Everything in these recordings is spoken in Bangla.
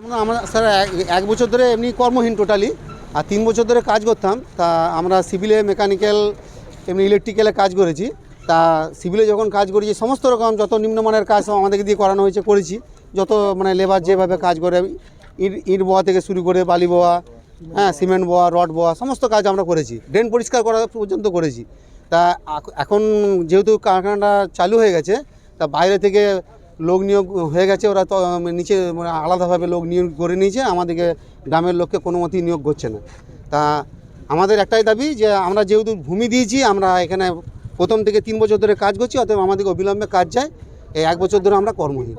আমরা আমরা, স্যার, এক বছর ধরে এমনি কর্মহীন টোটালি আর তিন বছর ধরে কাজ করতাম। তা আমরা সিভিলে মেকানিক্যাল এমনি ইলেকট্রিক্যালে কাজ করেছি। তা সিভিলে যখন কাজ করেছি, সমস্ত রকম যত নিম্নমানের কাজ আমাদেরকে দিয়ে করানো হয়েছে, করেছি। যত মানে লেবার যেভাবে কাজ করে, ইট ইট বোয়া থেকে শুরু করে, বালি বোয়া হ্যাঁ সিমেন্ট বোয়া রড বোয়া, সমস্ত কাজ আমরা করেছি। ড্রেন পরিষ্কার করা পর্যন্ত করেছি। তা এখন যেহেতু কারখানাটা চালু হয়ে গেছে, তা বাইরে থেকে লোক নিয়োগ হয়ে গেছে ওরা তো নিচে মানে আলাদাভাবে লোক নিয়োগ করে নিয়েছে আমাদেরকে গ্রামের লোককে কোনো মতেই নিয়োগ করছে না। তা আমাদের একটাই দাবি যে আমরা যেহেতু ভূমি দিয়েছি আমরা এখানে প্রথম থেকে তিন বছর ধরে কাজ করছি অতএব আমাদেরকে অবিলম্বে কাজ যায় এই এক বছর ধরে আমরা কর্মহীন।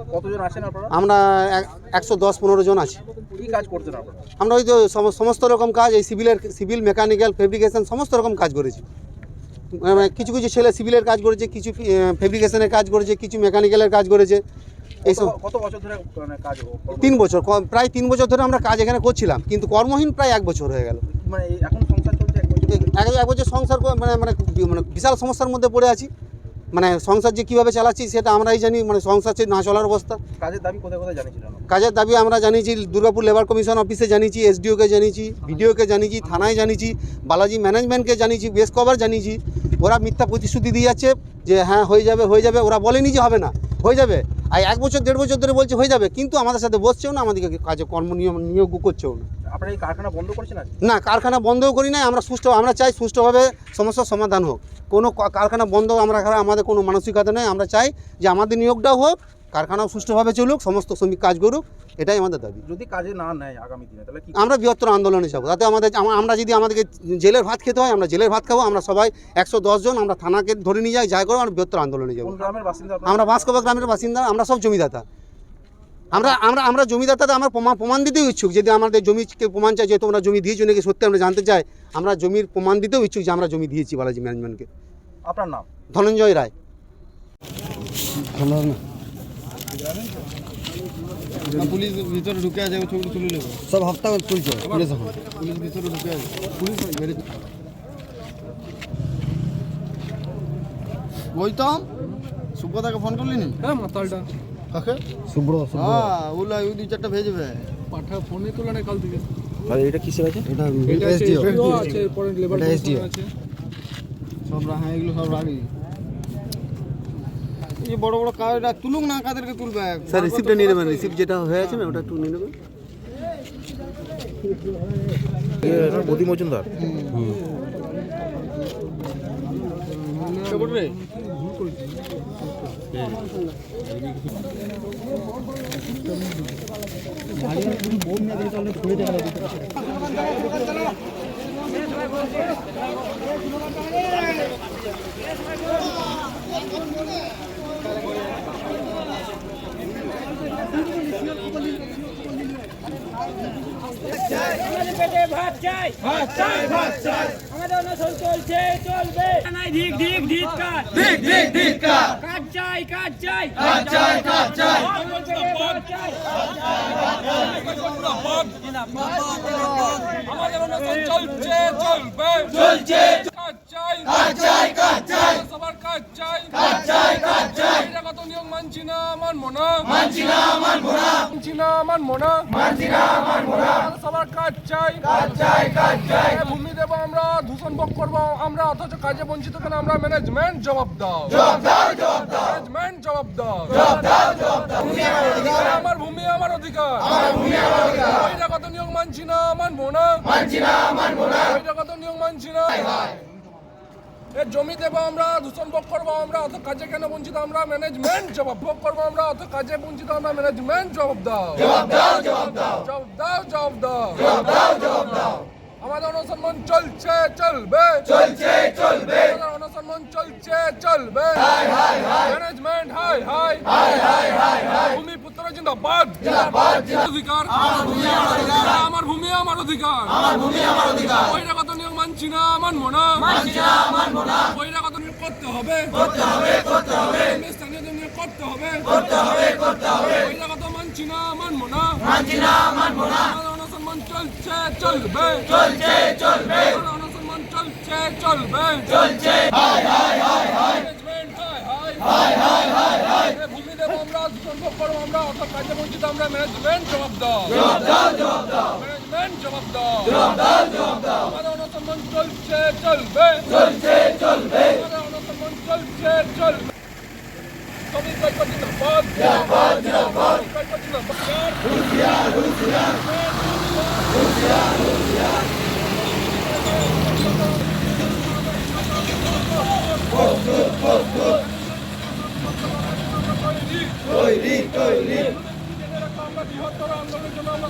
আমরা এক- একশো দশ পনেরো জন আছি। আমরা ওই তো সম- সমস্ত রকম কাজ এই সিভিলের সিভিল মেকানিক্যাল ফেব্রিকেশন সমস্ত রকম কাজ করেছি। কিছু কিছু ছেলে সিভিলের কাজ করেছে কিছু ফেব্রিকেশনের কাজ করেছে কিছু মেকানিক্যালের কাজ করেছে। এইসব কত- বছর ধরে মানে কাজ তিন বছর প্রায় তিন বছর ধরে আমরা কাজ এখানে করছিলাম কিন্তু কর্মহীন প্রায় এক বছর হয়ে গেল। মানে এখন সংসার চলছে এক বছর সংসার মানে মানে মানে বিশাল সমস্যার মধ্যে পড়ে আছি। মানে সংসার যে কীভাবে চালাচ্ছি সেটা আমরাই জানি মানে সংসার না চলার অবস্থা। কাজের দাবি কোথায় কোথায় জানিয়েছিলেন কাজের দাবি আমরা জানিয়েছি দুর্গাপুর লেবার কমিশন অফিসে জানিয়েছি এসডিওকে জানিয়েছি বিডিওকে জানিয়েছি থানায় জানিয়েছি বালাজি ম্যানেজমেন্টকে জানিয়েছি বেশ কবার জানিয়েছি। ওরা মিথ্যা প্রতিশ্রুতি দিয়ে যাচ্ছে যে হ্যাঁ হয়ে যাবে হয়ে যাবে। ওরা বলেনি যে হবে না হয়ে যাবে। আর এক বছর দেড় বছর ধরে বলছে হয়ে যাবে কিন্তু আমাদের সাথে বসছেও না আমাদেরকে কাজে কর্ম নিয়ম নিয়োগ করছেও না। আপনারা এই কারখানা বন্ধ করছেন না কারখানা বন্ধও করি নাই আমরা সুষ্ঠু আমরা চাই সুষ্ঠুভাবে সমস্যার সমাধান হোক। কোনো কারখানা বন্ধ আমরা আমাদের কোনো মানসিকতা নেই। আমরা চাই যে আমাদের নিয়োগটাও হোক কারখানাও সুষ্ঠুভাবে চলুক সমস্ত শ্রমিক কাজ করুক এটাই আমাদের দাবি। যদি কাজে না নেয় আগামী দিনে তাহলে কি আমরা বৃহত্তর আন্দোলনে যাব। তাতে আমাদের আমরা যদি আমাদেরকে জেলের ভাত খেতে হয় আমরা জেলের ভাত খাব আমরা সবাই একশো জন আমরা থানাকে ধরে নিয়ে যাই যাই করব আমরা বৃহত্তর আন্দোলনে যাব। গ্রামের বাসিন্দা আমরা বাঁশকবা গ্রামের বাসিন্দা আমরা সব জমিদাতা। আমরা আমরা আমরা জমিদাতাতে আমরা প্রমাণ প্রমাণ দিতেও ইচ্ছুক যদি আমাদের জমিকে প্রমাণ চাই যে তোমরা জমি দিয়েছ নাকি সত্যি আমরা জানতে চাই আমরা জমির প্রমাণ দিতেও ইচ্ছুক যে আমরা জমি দিয়েছি বালাজি ম্যানেজমেন্টকে। আপনার নাম? ধনঞ্জয় রায়। পুলিশ ভিতরে ঢুকে আছে ছবি তুলে নেব। সব হপ্তাহ তুলছে পুলিশ এখন। পুলিশ ভিতরে ঢুকে আছে। পুলিশ মেরে গৌতম সুব্রতাকে ফোন করলি নি? হ্যাঁ মাতালটা। কাকে? শুভ্র হ্যাঁ ওলা ওই দুই চারটা ভেজবে পাঠা ফোনে তোলা নেই কাল থেকে। এটা এটা আছে SDO SDO আছে পরে লেবার আছে। সব রা- হ্যাঁ এগুলো সব রাখি এই যে বড় বড় কাজ এটা তুলুক না কাদেরকে তুলবে? স্যার রিসিপ্টটা নিয়ে নেবেন রিসিপ্ট যেটা হয়ে আছে না ওটা একটু নিয়ে নেবেন। মোদি মজুমদার। আমাদের পেটে ভাত চাই ভাত চাই ভাত চাই আমাদের অনশন চলছে চলবে। নাই ধিক ধিক ধিক কাজ ধিক ধিক ধিক কাজ কাজ চাই। কাজ চাই কাজ চাই কাজ চাই ভাত চাই আমাদের চলছে চলবে চলছে কাজ চাই কাজ চাই সবার কাজ চাই কাজ চাই কাজ চাই কত নিয়ম মানছি না মানবো না মানছি না মানবো না মানছি না মানবো না মানছি না মানবো না সবার কাজ চাই। কাজ চাই কাজ চাই। ভূমি দেবো আমরা দূষণ ভোগ করব আমরা অথচ কাজে বঞ্চিত কেন আমরা? ম্যানেজমেন্ট জবাব দাও। জবাব দাও জবাব দাও। ম্যানেজমেন্ট জবাব দাও। জবাব দাও জবাব দাও। আমার ভূমি আমার অধিকার। আমার ভূমি আমার অধিকার। বহিরাগত নিয়ম মানছি না মানবো না মানছি না মানবো না বহিরাগত নিয়ম মানছি না। এ জমি দেবো আমরা দূষণ ভোগ করব আমরা অত কাজে কেন বঞ্চিত আমরা? ম্যানেজমেন্ট জবাব ভোগ করব আমরা অত কাজে বঞ্চিত আমরা ম্যানেজমেন্ট জবাব দাও। জবাব দাও জবাব দাও। জবাব দাও জবাব দাও। জবাব দাও জবাব দাও। আমাদের অনুসন্ধান চলছে চলবে। চলছে চলবে। আমাদের অনুসন্ধান চলছে চলবে। হাই হাই হাই। ম্যানেজমেন্ট হাই হাই। হাই হাই হাই হাই। ভূমি পুত্র জিন্দাবাদ জিন্দাবাদ। অধিকার আমার ভূমি আমার অধিকার। আমার ভূমি আমার অধিকার। আমার ভূমি আমার অধিকার মানছি না মানবো না মানছি না মানবো না বহিরাগত নিয়ম করতে হবে। করতে হবে করতে হবে। স্থানীয় নিয়ম করতে হবে। করতে হবে করতে হবে। বহিরাগত মানছি না মানবো না মানছি না মানবো না অনসম্মান চলছে চলবে। চলছে চলবে। অনসম্মান চলছে চলবে। চলছে। হাই হাই হাই হাই হাই হাই হাই হাই হাই দেব আমরা দূষণ ভোগ করব আমরা অত কাজে বঞ্চিত আমরা ম্যানেজমেন্ট জবাব দাও। ম্যানেজমেন্ট জবাব দাও। আমাদের অনশন চলছে চলবে। চলছে চলবে। আমাদের অনশন চলছে চলবে। শ্রমিক ঐক্য জিন্দাবাদ জিন্দাবাদ। জিন্দাবাদ ঐক্য জিন্দাবাদ আমরা বৃহত্তর আন্দোলনের জন্য আমরা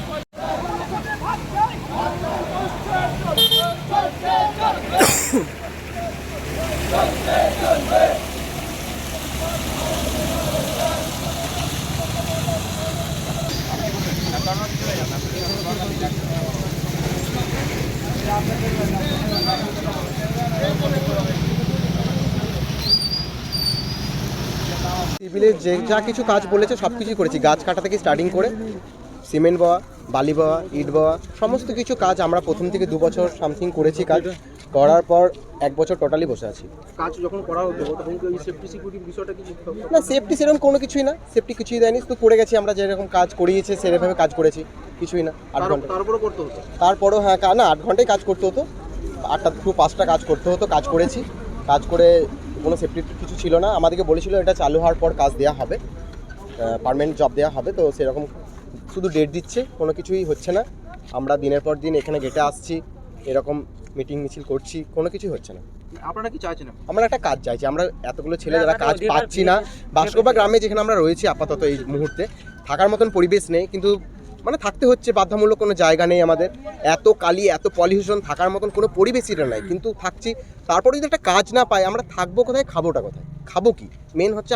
সিভিলে যে যা কিছু কাজ বলেছে সব কিছুই করেছি। গাছ কাটা থেকে স্টার্টিং করে সিমেন্ট বওয়া বালি বওয়া ইট বওয়া সমস্ত কিছু কাজ আমরা প্রথম থেকে দু বছর সামথিং করেছি কাজ। করার পর এক বছর টোটালি বসে আছি। কাজ যখন করা হতো তখন কি সেফটি সিকিউরিটির বিষয়টা কি না সেফটি সেরকম কোনো কিছুই না। সেফটি কিছুই দেয়নি। শুধু করে গেছি আমরা যেরকম কাজ করিয়েছে সেরকমভাবে কাজ করেছি। কিছুই না আট ঘণ্টা। তারপরেও করতে হতো? তারপরেও হ্যাঁ না আট ঘন্টায় কাজ করতে হতো। আটটা টু পাঁচটা কাজ করতে হতো কাজ করেছি। কাজ করে কোনো সেফটি কিছু ছিল না। আমাদেরকে বলেছিল এটা চালু হওয়ার পর কাজ দেওয়া হবে পারমানেন্ট জব দেওয়া হবে তো সেরকম শুধু ডেট দিচ্ছে কোনো কিছুই হচ্ছে না। আমরা দিনের পর দিন এখানে গেটে আসছি এরকম মিটিং মিছিল করছি কোনো কিছুই হচ্ছে না। আপনারা কি চাইছেন? আমরা একটা কাজ চাইছি আমরা এতগুলো ছেলে যারা কাজ পাচ্ছি না বাসকোবা গ্রামে যেখানে আমরা রয়েছি আপাতত এই মুহূর্তে থাকার মতন পরিবেশ নেই কিন্তু মানে থাকতে হচ্ছে, বাধ্যতামূলক কোনো জায়গা নেই আমাদের। এত কালি, এত পলিউশন থাকার মতন কোনো পরিবেশই নাই। কিন্তু থাকছি তারপরে যদি একটা কাজ না পাই, আমরা থাকব কোথায়? খাবোটা কোথায়? খাব কি? মেন হচ্ছে